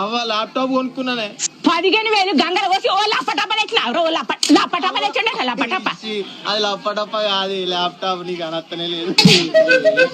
అవ్వ ల్యాప్టాప్ కొనుక్కున్నానే. పదిహేను వేలు గంగల పోసి ఓ లప్పటప్ప తెచ్చిన. ఓ లప్ప లప్పటప్ప తెచ్చిండే లప్పటప్ప అది లప్పటప్ప కాదు ల్యాప్టాప్ నీకు అనత్తనే లేదు.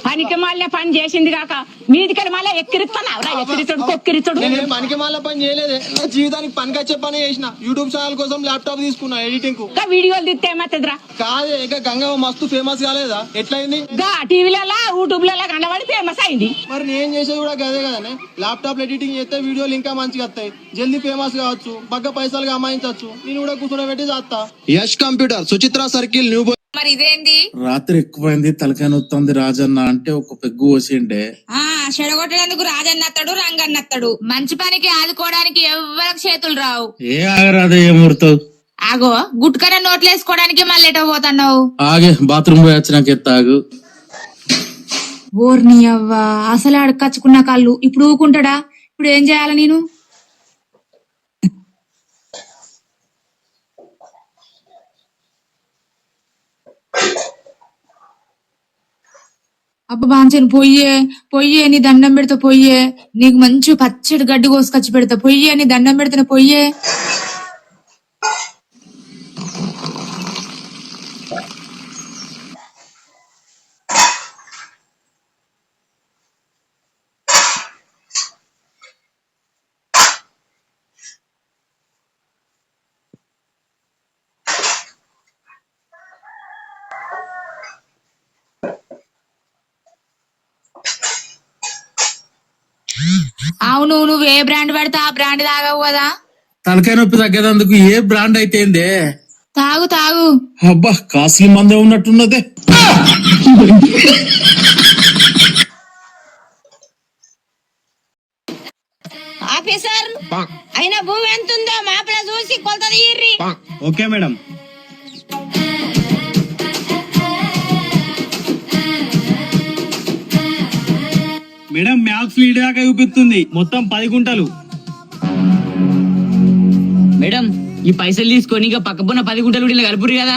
పనికి మళ్ళీ పని చేసింది కాక మీదికి మళ్ళీ ఎక్కిరిస్తున్నావు రా ఎక్కిరిచుడు కొక్కిరిచుడు నేను పనికి మళ్ళీ పని చేయలేదే. నా జీవితానికి పనికి వచ్చే పని చేసిన. యూట్యూబ్ ఛానల్ కోసం ల్యాప్టాప్ తీసుకున్నా ఎడిటింగ్కు ఇంకా వీడియోలు తీస్తే ఏమవుతుందిరా? కాదే ఇక గంగవ్వ మస్తు ఫేమస్ కాలేదా? ఎట్లయింది? గా టీవీలలో యూట్యూబ్లలో కనబడి ఫేమస్ అయింది. మరి నేను చేసేది కూడా గదే కదనే? ల్యాప్టాప్ ఎడిటింగ్ చేస్తే వీడియోలు ఇంకా మంచిగా వస్తాయి. జల్దీ ఫేమస్ కావచ్చు బగ్గ పైసలు అమ్మాయించవచ్చు. నేను కూడా కూర్చోబెట్టి చేస్తా. Yash computer Suchitra circle new మరి ఇదేంది రాత్రి ఎక్కువైంది తలకాయ నొత్తుంది రాజన్న అంటే ఒక పెగ్గు పోసిండే ఆ చెడగొట్టేందుకు రాజన్నత్తడు రంగన్నత్తడు మంచి పనికి ఆదుకోవడానికి ఎవ్వరికి చేతులు రావు. ఏ ఆగరాదే ఏమూరుతావు ఆగో గుట్కన నోట్లేసుకోవడానికి మళ్ళీ ఎటో పోతున్నావు? ఆగే బాత్రూమ్ పోయి వచ్చినాక ఎత్తాగు. ఓర్ని అవ్వా అసలే అడకచ్చుకున్న కళ్ళు. ఇప్పుడు ఊకుంటాడా? ఇప్పుడు ఏం చేయాలి నేను? అబ్బ బాంచను పొయ్యే పొయ్యే నీ దండం పెడతా పొయ్యే. నీకు మంచి పచ్చడి గడ్డి కోసుకొచ్చి పెడతా పొయ్యే నీ దండం పెడతాను పొయ్యే. అవును నువ్వు ఏ బ్రాండ్ పెడతా ఆ బ్రాండ్ తాగవు కదా. తలకాయ నొప్పి తగ్గేందుకు ఏ బ్రాండ్ అయితే ఏందే? తాగు తాగు. అబ్బా కాస్ట్లీ మందే ఉన్నట్టున్నదే. ఆఫీసర్ అయిన భూమి ఎంత ఉందో మాపల చూసి కొలత తీయర్రి okay madam. Madam maths lead దాకా చూపిస్తుంది. మొత్తం పది గుంటలు. మేడం ఈ పైసలు తీసుకొని ఇక పక్కపున్న పది గుంటలు ఇలా కలుపురు కదా.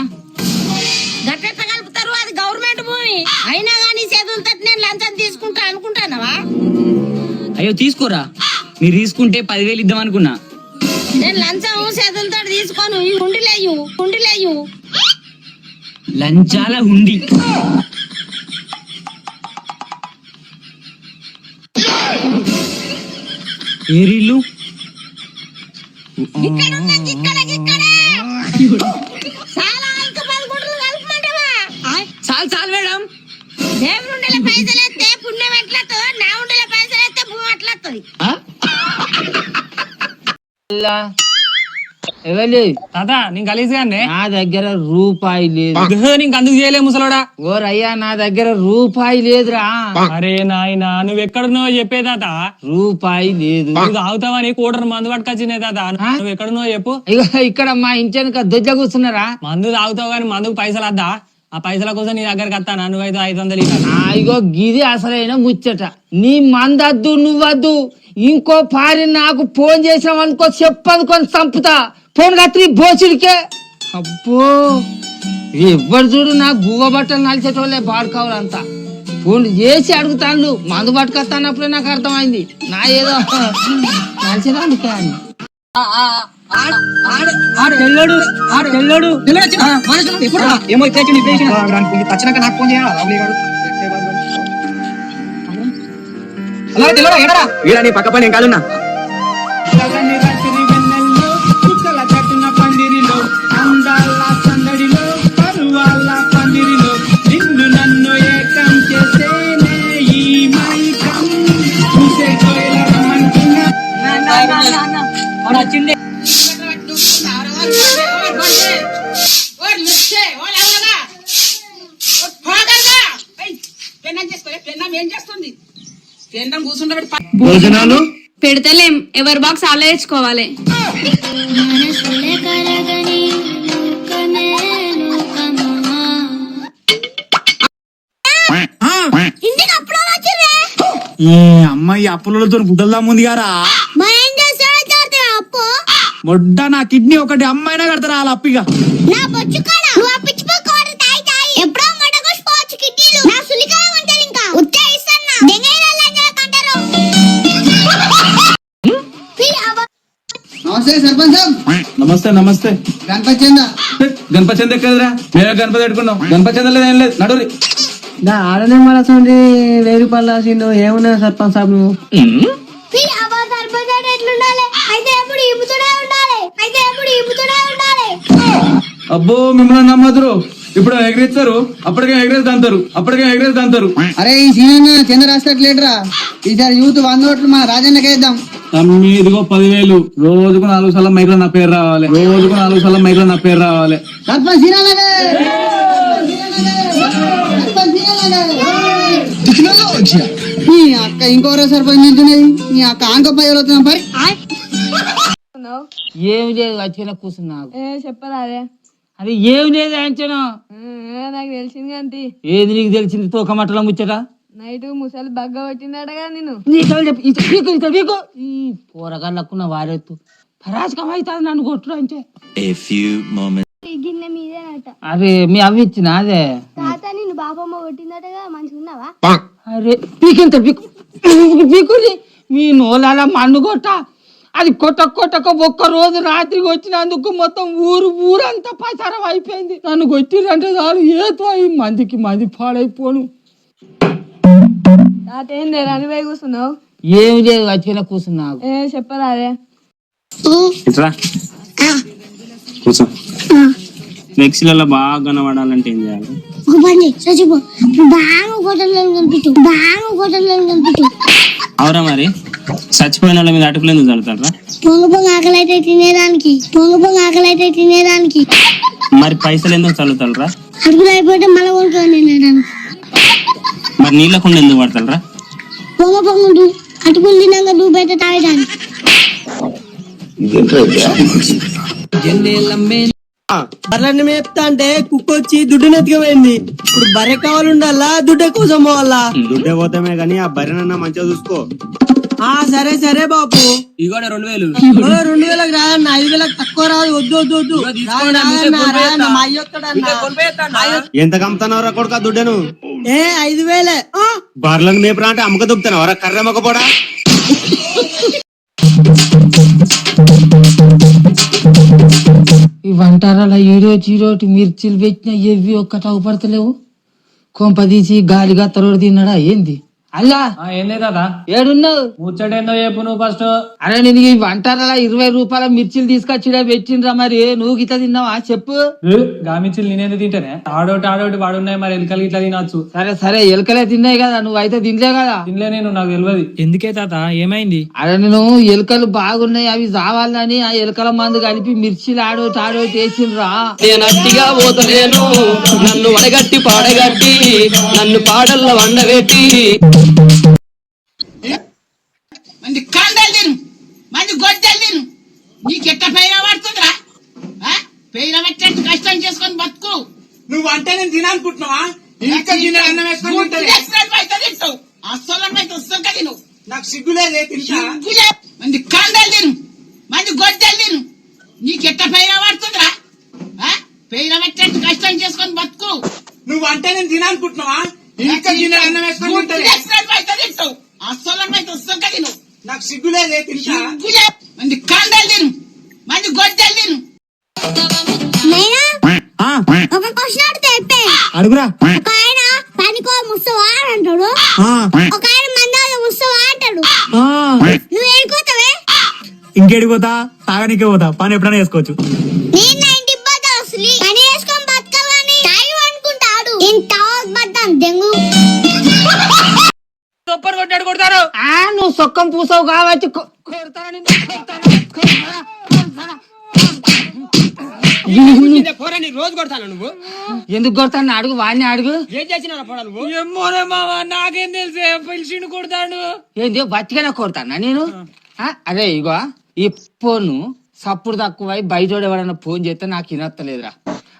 గట్టెట్ట కలుపుతారు? అది గవర్నమెంట్ భూమి. అయినా గానీ చేతులు తట్టి నేను లంచం తీసుకుంటా అనుకుంటానవా? అయ్యో తీసుకోరా. మీరు తీసుకుంటే పదివేలు ఇద్దాం అనుకున్నా. నేను లంచం చేతులతో తీసుకోను. ఈ ఉండిలేయు ఉండిలేయు. లంచాల హుండి గిక్కడే చాలా చాలు చాలు మేడం. ఉండిలో పైసలు ఎత్తే పుణ్యం ఎట్లతో నా ఉండిలో పైసలు ఎత్తే భూమి తాత నేను కలిసి కానీ నా దగ్గర రూపాయి లేదు. నీకు అందుకు చేయలే ముసలోడా? ఓరయ్యా నా దగ్గర రూపాయి లేదురా. అరే నాయన నువ్వు ఎక్కడున్నావో చెప్పే తాత. రూపాయి లేదు. నువ్వు తాగుతావని కూడరు మందు పట్టుకొచ్చినే తాత. నువ్వు ఎక్కడున్నావో చెప్పు. ఇగో ఇక్కడ మా ఇంచెనక దొడ్ల కూర్చున్నారా? మందు తాగుతావు కానీ మందుకు పైసలు వద్దా? ఆ పైసల కోసం నీ దగ్గరకు వస్తాను? నువ్వైతే ఐదు వందలు ఇగో గిది అసలైన ముచ్చట. నీ మందద్దు నువ్వద్దు ఇంకో పారి నాకు ఫోన్ చేసావు అనుకో చెప్పనుకొని చంపుతా. ఫోన్ కత్తి బోసుడికే. అబ్బో ఎవ్వరు చూడు నా గువ్వ బట్టలు నలిచేటోళ్ళే పాడుకోవాలంతా ఫోన్ చేసి అడుగుతాను మందు పట్టుకొస్తానప్పుడే నాకు అర్థమైంది. నా ఏదో నలిచినందుకే అని. ఏమో వచ్చినాక నాకు ఫోన్ చేయాలి? పక్క పని కాలున్నా భోజనాలు? పెడతలేం. ఎవరి బాక్స్ ఆలోచించుకోవాలి ఈ అమ్మాయి అప్పులతో గుడ్డల్లా ముందు గారా? ఏం మొడ్డ నా కిడ్నీ ఒకటి అమ్మాయినా కడతారా వాళ్ళ అప్పిగా? నమస్తే సర్పంచ్. సాబ్ నమస్తే నమస్తే. గణపతి చంద. గణపతి చంద ఎక్కడరా మేమే గణపతి పెట్టుకున్నాం. గణపతి చంద లేదు ఏం లేదు. నడురి ఆడనే మనసు వెయ్యి రూపాయలు రాసిండు ఏమున్నా సర్పంచ్ సాబ్ నువ్వు? ఎట్లుండాలి? అయితే ఎప్పుడు ఇప్పుతూనే ఉండాలి. అయితే ఎప్పుడు ఇప్పుతూనే ఉండాలి. అబ్బో మిమ్మల్ని నమ్మదురు. ఇప్పుడు ఎగరేస్తారు. అప్పటికే ఎగరేసి దంతారు. అప్పటికే ఎగరేసి దంతారు. అరే ఈ సీనన్న చంద్ర రాసినట్లేటరా ఈసారి యూత్ వంద ఓట్లు మా రాజన్నకే ఇద్దాం తమ్మి ఇదిగో పదివేలు. రోజుకు నాలుగు సార్లు మైక్లో నా పేరు రావాలి. రోజుకు నాలుగు సార్లు మైక్లో నా పేరు రావాలి. నీ అక్క ఇంకోరో సర్పంచ్ నిల్చున్నది. నీ అక్క ఆంక పై వస్తున్నాం పరి ఏమి లేదు వచ్చిన కూర్చున్నావు చెప్పరా అదే. అది ఏమి లేదు అంచనా నాకు తెలిసింది అంతి. ఏది నీకు తెలిసింది? తోకమట్టల ముచ్చట? నైట్ ముసలి బగ్గ కొట్టిందటగా నేను నీకు చెప్పి ఇటు పీకు, ఇటు పీకు. ఈ పోరగాళ్ళకున్న వారెత్తు. పరాజకం అవుతుంది నన్ను కొట్టుడు అంటే. గిన్నె మీదేనట. అరే మీ అవి ఇచ్చిన అదే? తాత నిన్ను బాబమ్మ కొట్టిందటగా మంచిగా ఉన్నావా అరే పీకింత పీకు. పీకుని మీ నోలాల మన్ను కొట్ట. అది కొట్ట కొట్టక ఒక్క రోజు రాత్రికి వచ్చినందుకు మొత్తం ఊరు ఊరంతా పచారం అయిపోయింది. నన్ను కొట్టిరంటే చాలు ఏతో ఈ మందికి మంది పాడైపోను. ఏం లేదు కూర్చున్నావు వచ్చిన కూర్చున్నావు ఏ చెప్పరా అదే. ఇట్రా. కూర్చో. ఫ్లెక్సీలలో బాగా కనబడాలంటే ఏం చేయాలి? ఒక పని చచ్చిపో బాగా కొట్టలేదు కనిపించు బాగా కొట్టలేదు కనిపించు అవురా మరి. చచ్చిపోయిన వాళ్ళ మీద అటుకులు ఎందుకు చల్లుతారా పొంగ పొంగ ఆకలైతే తినేదానికి పొంగ పొంగ ఆకలైతే తినేదానికి. మరి పైసలు ఎందుకు చల్లుతారా అడుగులు అయిపోతే మళ్ళీ కొనుక్కొని తినేదానికి. మరి నీళ్ళకుండా ఎందుకు పడతారా పొంగ పొంగుడు అటుకులు తిన్నాక నువ్వు పెద్ద తాగడానికి బర్రెని మేపుతా అంటే కుక్క వచ్చి దుడ్డు నెత్తికపోయింది. ఇప్పుడు బర్రె కావాలి ఉండాలా దుడ్డే కోసం పోవాలా? దుడ్డే పోతామే గానీ ఆ బర్రెనన్నా మంచిగా చూసుకో. ఆ సరే సరే బాపు ఇగోడ రెండు వేలు. ఓ, రెండు వేలకు రాదన్న ఐదు వేలకు తక్కువ రాదు వద్దు వద్దు వద్దు. ఎంత కమ్ముతున్నావురా కొడుక దుడ్డను? ఏ ఐదు వేలే. ఆ, బర్రెలను మేపురా అంటే అమ్మక దుబ్బుతున్నావరా కర్ర మొక్కపోడా? ఈ వంటారాల ఈరోజు ఈరోజు మిర్చిలు పెట్టిన ఎవి ఒక్కట అవపడతలేవు కొంప తీసి గాలిగా తరోడు తిన్నాడా? ఏంది? అల్లా. ఏంది ఏడున్నావు? ముచ్చటేందో చెప్పు నువ్వు ఫస్ట్. అరే నేను ఈ వంటారాల ఇరవై రూపాయల మిర్చిలు తీసుకొచ్చిడా పెట్టిండ్రా మరి. నువ్వు గిట్ల తిన్నావా? చెప్పు. గామించి నేనేది తింటేనే? ఆడోటి ఆడోటి వాడున్నాయి మరి ఎలకలు ఇట్లా తినచ్చు. సరే సరే ఎలకలే తిన్నాయి కదా నువ్వు అయితే తినలే కదా. తినలే నేను నాకు తెలియదు ఎందుకే తాత? ఏమైంది? అరే నేను ఎలుకలు బాగున్నాయి అవి చావాలని ఆ ఎలుకల మందు కలిపి మిర్చిలు ఆడోటి ఆడోటి వేసిండ్రా నేను అట్టిగా పోతలేను నన్ను వడగట్టి పాడగట్టి నన్ను పాడల్లో వండబెట్టి. మంది కండలు తిను. మంది గొడ్డలు తిను. నీకెట్ట పైన పడుతుందిరా? ఆ? పైన పెట్టేట్టు కష్టం చేసుకొని బతుకు. నువ్వు అంటే నేను తినాలనుకుంటున్నావా ఇంకా గిన్నె అన్నం వేసుకొని తింటావే. అస్సలు అయితే వస్తాం కదా నువ్వు నాకు సిగ్గులేదే సిగ్గులే. మంది కండలు తిను. మంది గొడ్డలు తిను. నీకెట్ట పైన పడుతుందిరా? పైన పెట్టేట్టు కష్టం చేసుకొని బతుకు. నువ్వు అంటే నేను తినాలనుకుంటున్నావా నాకు సిగ్గులేదే. మంది తిను. మంది గొడ్డలు తిను. ఒక క్వశ్చన్ అడిగితే అడుగురా. ఒక ఆయన పనికో ముస్తావా అని అంటాడు ఒక ఆయన ముస్తావా అంటాడు. నువ్వు ఏడుకోతావే? ఇంకేడికి పోతా తాగనికే పోతా. పని ఎప్పుడైనా చేసుకోవచ్చు. సొక్కం పూసావు కావచ్చు? రోజు కొడతాను నువ్వు? ఎందుకు కొడతాను? అడుగు వాడిని అడుగు. ఏం చేసినా పోడా నువ్వు? ఏమోనే మామ నాకేం తెలిసే? పిలిచిండు కొడతాడు? ఏంది బతికనే కొడతానా నేను? ఆ, అరే ఇగో ఈ ఫోను సప్పుడు తక్కువై బయట ఎవడన్నా ఫోన్ చేస్తే నాకు వినత్తలేదురా.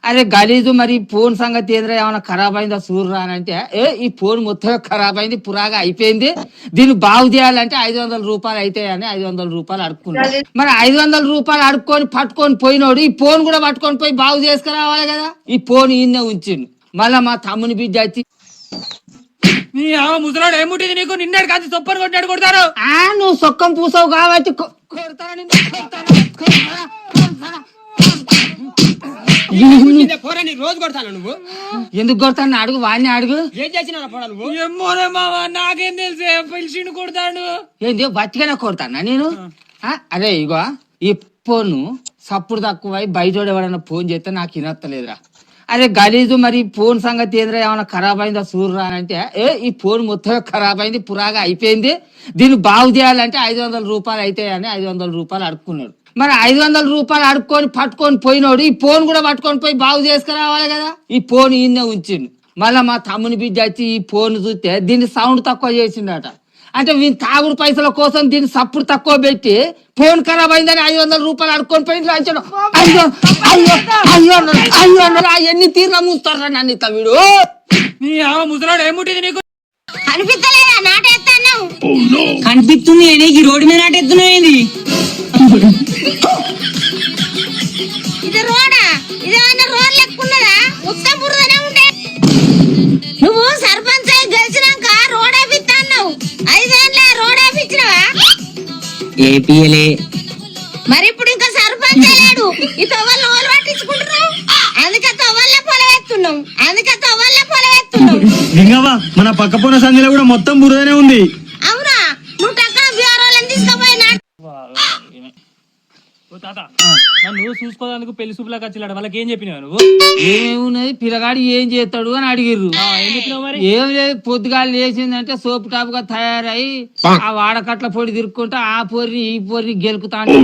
అరే గలీజు మరి ఫోన్ సంగతి ఏంద్రా? ఏమైనా ఖరాబ్ అయిందా చూడరా అని అంటే ఏ ఈ ఫోన్ మొత్తం ఖరాబ్ అయింది పురాగా అయిపోయింది. దీన్ని బాగు చేయాలంటే ఐదు వందల రూపాయలు అవుతాయని ఐదు వందల రూపాయలు అడుక్కున్నాడు. మరి ఐదు వందల రూపాయలు అడుక్కొని పట్టుకొని పోయినోడు ఈ ఫోన్ కూడా పట్టుకొని పోయి బాగు చేసుకురావాలి కదా? ఈ ఫోన్ ఈయన ఉంచిండు. మళ్ళా మా తమ్ముని బిడ్డ వచ్చి నీ ముసలాడు ఏముంటుంది నీకు? నిన్నటి కాదు సొప్పని కొట్టాడు కొడతారు. ఆ నువ్వు సొక్కం పూసావు కాబట్టి కొ- కొడతాను నిన్ను, కొడతాను, కొడతాను, కొడతాను. పోరాని రోజు కొడతాను నువ్వు. ఎందుకు కొడతాను? అడుగు వాడిని అడుగు. ఏం చేసినా పోరా నువ్వు? ఏమోనే మామ నాకేం తెలిసే? పిలిచిండు కొడతాడు? ఏంది బతికనే కొడతానా నేను? ఆ, అరే ఇగో ఈ ఫోన్ సప్పుడు తక్కువై బయట ఎవడన్నా ఫోన్ చేస్తే నాకు వినత్తలేదురా. అరే గలీజు మరి ఫోన్ సంగతి ఏంద్రా? ఏమైనా ఖరాబ్ అయిందా చూడరా అంటే ఏ ఈ ఫోన్ మొత్తం ఖరాబ్ అయింది పురాగా అయిపోయింది. దీన్ని బాగు చేయాలంటే ఐదు వందల రూపాయలు అవుతాయని ఐదు వందల రూపాయలు అడుక్కున్నాడు. మరి ఐదు వందల రూపాయలు అడుక్కొని పట్టుకొని పోయినోడు ఈ ఫోన్ కూడా పట్టుకొని పోయి బాగు చేసుకురావాలి కదా. ఈ ఫోన్ ఈయనే ఉంచిండు. మళ్ళా మా తమ్ముని బిడ్డ వచ్చి ఈ ఫోన్ చూస్తే దీన్ని సౌండ్ తక్కువ చేసిండట. అంటే వీని తాగుడు పైసల కోసం దీన్ని సప్పుడు తక్కువ పెట్టి ఫోన్ ఖరాబ్ అయిందని ఐదు వందల రూపాయలు అడుక్కొని పోయి రాంచాడు అయ్యో అయ్యో అయ్యో అయ్యో ఎన్ని మూస్తారా నన్ను వీడు? నీ ముసలాడు ఏముంటుంది నీకు? కనిపిస్తలేదా? నాటేస్తాను. కనిపిస్తుంది ఈ రోడ్డు మీద నాటెత్తున్నాయింది ఇది రోడా? ఇదేమన్నా రోడ్ లెక్కున్నదా మొత్తం బురదనే ఉండే నువ్వు సర్పంచ్ అయి గెలిచినాక రోడ్ వేపిస్తా అన్నావు. ఐదేళ్ళ రోడ్ వేపించినవా? ఏపీఎలే మరి ఇప్పుడు ఇంకా సర్పంచ్ లేడు ఈ తవ్వలు ఎవరు పట్టించుకుంటున్నావు అందుకే తవ్వల్లే పొలవేస్తున్నాం అందుకే తవ్వల్లే పొలవేస్తున్నాం లింగవ్వ మన పక్క పొన్న సంధిలో కూడా మొత్తం బురదనే ఉంది. తాత. నన్ను చూసుకోదానికి పెళ్ళి చూపులకు వచ్చిలాడు. వాళ్ళకి ఏం చెప్పినావు నువ్వు? ఏమున్నది? పిల్లగాడు ఏం చేస్తాడు అని అడిగిర్రు. ఏం చెప్పినావు మరి? ఏం లేదు పొద్దుగాలు లేచిందంటే సోపు టాప్గా తయారై ఆ వాడకట్ల పొడి తిరుక్కుంటే ఆ పొరిని ఈ పొరిని గెలుకుతా అంటే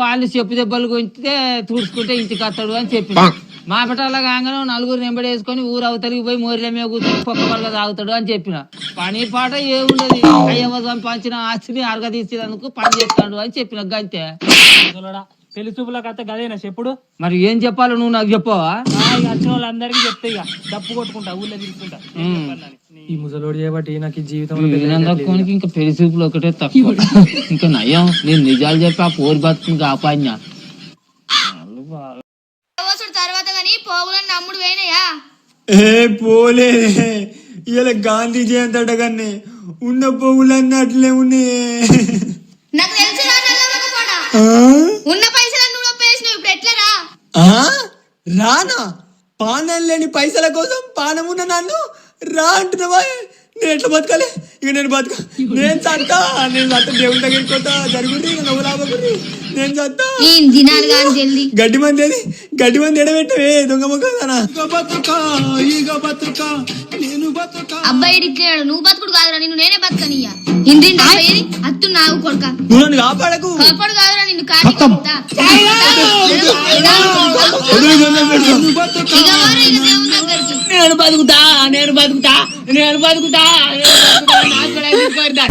వాళ్ళు చెప్పు దెబ్బలు కొంచితే తుడుచుకుంటే ఇంటికి వస్తాడు అని చెప్పిన మా పటాల కాగానే నలుగురు నెంబడి వేసుకొని ఊరు అవతలికి పోయి మోరిల మీద కూర్చొని పొక్క పలక తాగుతాడు అని చెప్పిన. పని పాట ఏముండదు. అయ్యవ సంపాదించిన ఆస్తిని అరగ తీసేందుకు పని చేస్తాడు అని చెప్పిన గంతే. పెళ్ళి చూపులకు అత్త గదేనా చెప్పుడు? మరి ఏం చెప్పాలో నువ్వు నాకు చెప్పవా? వచ్చిన వాళ్ళందరికీ చెప్తే ఇక. డప్పు కొట్టుకుంటా ఊళ్ళో తిరుగుతుంటా ఈ ముసలోడు చేయబట్టి నాకు ఈ జీవితంలో వీళ్ళందరికి ఇంకా పెళ్ళి చూపులు ఒకటే తక్కువ. ఇంకా నయం. నేను నిజాలు చెప్పి ఆ పోరు బతుకుని కాపాడినా తర్వాత కానీ పోయినాయా? ఏ పోలే. ఇలా గాంధీ జయంతి కానీ ఉన్న పోగులన్నీ అట్లే ఉన్నాయి. నాకు తెలుసు రా. ఉన్న పైసలు నువ్వు ఒప్పేసినావు ఇప్పుడు ఎట్లరా రానా? పానం లేని పైసల కోసం పానమున్న నన్ను రా అంటున్నావా? నేను ఎట్లా బతకాలి? ఇక నేను బతక నేను చత్తా నేను చత్త దేవుని దగ్గరికి పోతా జరుగుతుంది ఇక నువ్వు లాభకుడి నేను చత్తా గడ్డి మంది ఏది? గడ్డి మంది ఎడబెట్టవే దొంగ మొక్కదానా అబ్బాయి నువ్వు బతుకుడు కాదురా నిన్ను నేనే బతకనియ్యా. పోయేది అత్తు నావు కొడుక. నువ్వు నన్ను కాపాడకు. కాపాడు కాదురా నిన్ను కాటి కొడతా. ఇక వారు ఇక దేవుని దగ్గరికి నేను బతుకుతా నేను బతుకుతా నేను బతుకుతా నేను బతుకుతా నాకు కూడా ఎందుకు కోరితే?